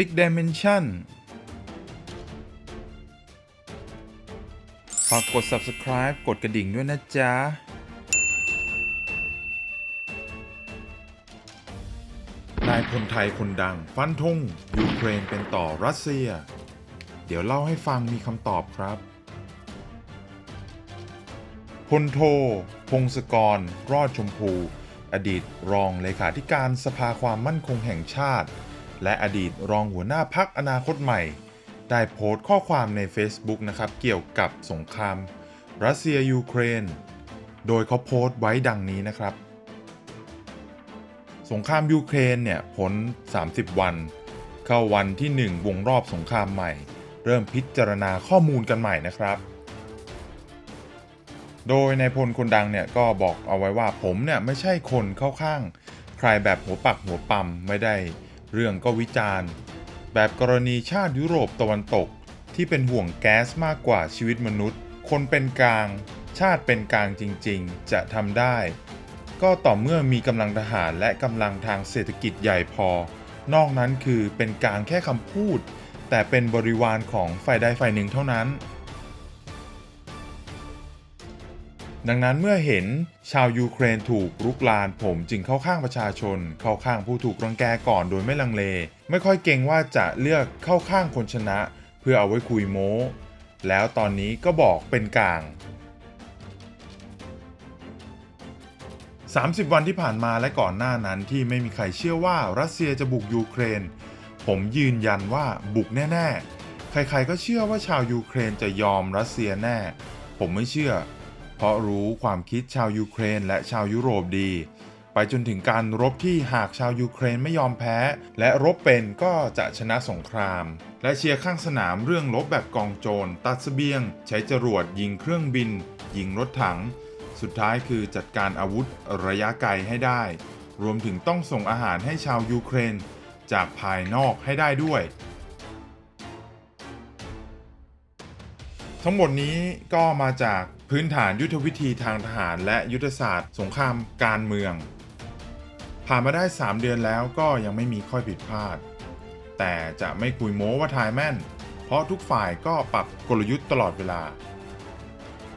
Six Dimension ฝากกด subscribe กดกระดิ่งด้วยนะจ๊ะ นายพลไทยคนดัง ฟันธงยูเครนเป็นต่อรัสเซีย เดี๋ยวเล่าให้ฟังมีคำตอบครับพลโท พงศกร รอดชมพู อดีตรองเลขาธิการสภาความมั่นคงแห่งชาติ และอดีตรองหัวหน้าพักอนาคตใหม่ ได้โพสต์ข้อความใน Facebook นะครับเกี่ยวกับสงคราม รัสเซียยูเครน โดยเขาโพสต์ไว้ดังนี้นะครับ สงครามยูเครนเนี่ยพ้น30 วัน เข้าวันที่ 1 วงรอบสงครามใหม่ เริ่มพิจารณาข้อมูลกันใหม่นะครับโดยนายพลคนดังเนี่ยก็บอกเอาไว้ว่าผมเนี่ยไม่ใช่คนเข้าข้าง ใครแบบหัวปักหัวปั๊มไม่ได้ เรื่องก็วิจารณ์ แบบกรณีชาติยุโรปตะวันตกที่เป็นห่วงแก๊สมากกว่าชีวิตมนุษย์ คนเป็นกลาง ชาติเป็นกลางจริงๆ จะทำได้ ก็ต่อเมื่อมีกำลังทหารและกำลังทางเศรษฐกิจใหญ่พอ นอกนั้นคือเป็นกลางแค่คำพูด แต่เป็นบริวารของฝ่ายใดฝ่ายหนึ่งเท่านั้น ดังนั้นเมื่อเห็นชาวยูเครนถูกรุกราน ผมจึงเข้าข้างประชาชน เข้าข้างผู้ถูกรังแกก่อนโดยไม่ลังเล ไม่ค่อยเก่งว่าจะเลือกเข้าข้างคนชนะ เพื่อเอาไว้คุยโม้ แล้วตอนนี้ก็บอกเป็นกลาง 30 วันที่ผ่านมาและก่อนหน้านั้นที่ไม่มีใครเชื่อว่ารัสเซียจะบุกยูเครน ผมยืนยันว่าบุกแน่ ๆ ใครๆก็เชื่อว่าชาวยูเครนจะยอมรัสเซียแน่ ผมไม่เชื่อ เพราะรู้ความคิดชาวยูเครนและชาวยุโรปดี ไปจนถึงการรบที่หากชาวยูเครนไม่ยอมแพ้ และรบเป็นก็จะชนะสงคราม และเชียร์ข้างสนามเรื่องรบแบบกองโจร ตัดเสบียง ใช้จรวดยิงเครื่องบิน ยิงรถถัง สุดท้ายคือจัดการอาวุธระยะไกลให้ได้ รวมถึงต้องส่งอาหารให้ชาวยูเครน จากภายนอกให้ได้ด้วย ทั้งหมดนี้ก็มาจากพื้นฐานยุทธวิธีทางทหาร และยุทธศาสตร์สงครามการเมือง ผ่านมาได้ 3 เดือนแล้วก็ยังไม่มีข้อผิดพลาด แต่จะไม่คุยโม้ว่าทายแม่น เพราะทุกฝ่ายก็ปรับกลยุทธ์ตลอดเวลา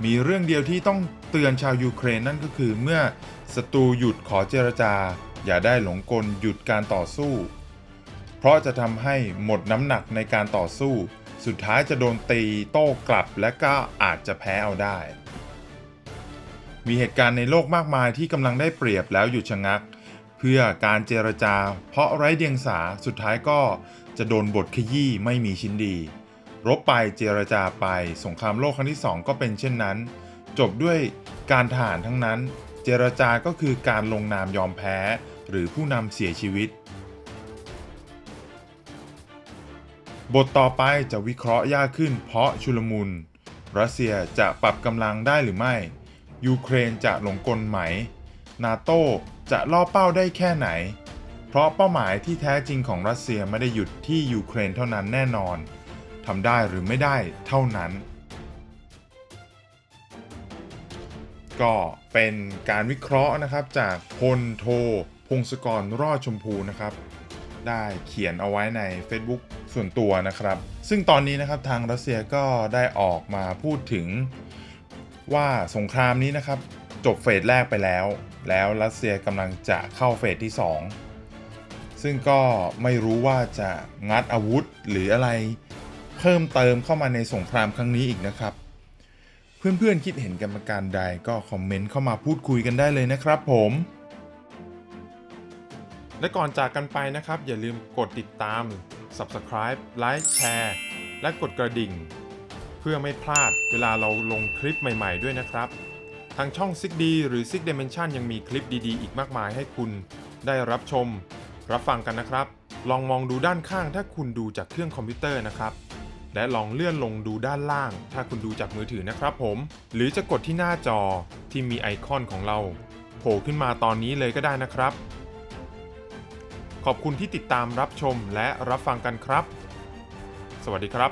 มีเรื่องเดียวที่ต้องเตือนชาวยูเครนนั่นก็คือเมื่อศัตรูหยุดขอเจรจา อย่าได้หลงกลหยุดการต่อสู้ เพราะจะทำให้หมดน้ำหนักในการต่อสู้ สุดท้ายจะโดนตีโต้กลับและก็อาจจะแพ้เอาได้ มีเหตุการณ์ในโลกมากมายที่กำลังได้เปรียบแล้วหยุดชะงัก เพื่อการเจรจา เพราะไร้เดียงสาสุดท้ายก็จะโดนบทขยี้ไม่มีชิ้นดี รบไปเจรจาไป สงครามโลกครั้งที่ 2 ก็เป็นเช่นนั้น จบด้วยการทหารทั้งนั้น เจรจาก็คือการลงนามยอมแพ้ หรือผู้นำเสียชีวิต บทต่อไปจะวิเคราะห์ยากขึ้นเพราะชุลมุน รัสเซียจะปรับกำลังได้หรือไม่ ยูเครนจะหลงกลไหม นาโต้จะล่อเป้าได้แค่ไหน เพราะเป้าหมายที่แท้จริงของรัสเซียไม่ได้หยุดที่ยูเครนเท่านั้นแน่นอน ทำได้หรือไม่ได้เท่านั้น ก็เป็นการวิเคราะห์นะครับจากพลโทพงศกรรอดชมพูนะครับ ได้เขียนเอาไว้ใน Facebook ส่วนตัวนะครับ ซึ่งตอนนี้นะครับทางรัสเซียก็ได้ออกมาพูดถึงว่าสงครามนี้นะครับจบเฟสแรกไปแล้ว แล้วรัสเซียกำลังจะเข้าเฟสที่ 2 ซึ่งก็ไม่รู้ว่าจะงัดอาวุธหรืออะไรเพิ่มเติมเข้ามาในสงครามครั้งนี้อีกนะครับ เพื่อนๆคิดเห็นกันประการใดก็คอมเมนต์เข้ามาพูดคุยกันได้เลยนะครับผมและก่อนจากกันไปนะครับ อย่าลืมกดติดตาม Subscribe ไลค์แชร์ และกดกระดิ่ง เพื่อไม่พลาดเวลาเราลงคลิปใหม่ๆด้วยนะครับ ทางช่อง 6D หรือ 6 Dimension ยังมีคลิปดีๆ อีกมากมายให้คุณได้รับชม รับฟังกันนะครับ ลองมองดูด้านข้างถ้าคุณดูจากเครื่องคอมพิวเตอร์นะครับ และลองเลื่อนลงดูด้านล่าง ถ้าคุณดูจากมือถือนะครับผม หรือจะกดที่หน้าจอที่มีไอคอนของเราโผล่ขึ้นมาตอนนี้เลยก็ได้นะครับ ขอบคุณที่ติดตามรับชมและรับฟังกันครับ สวัสดีครับ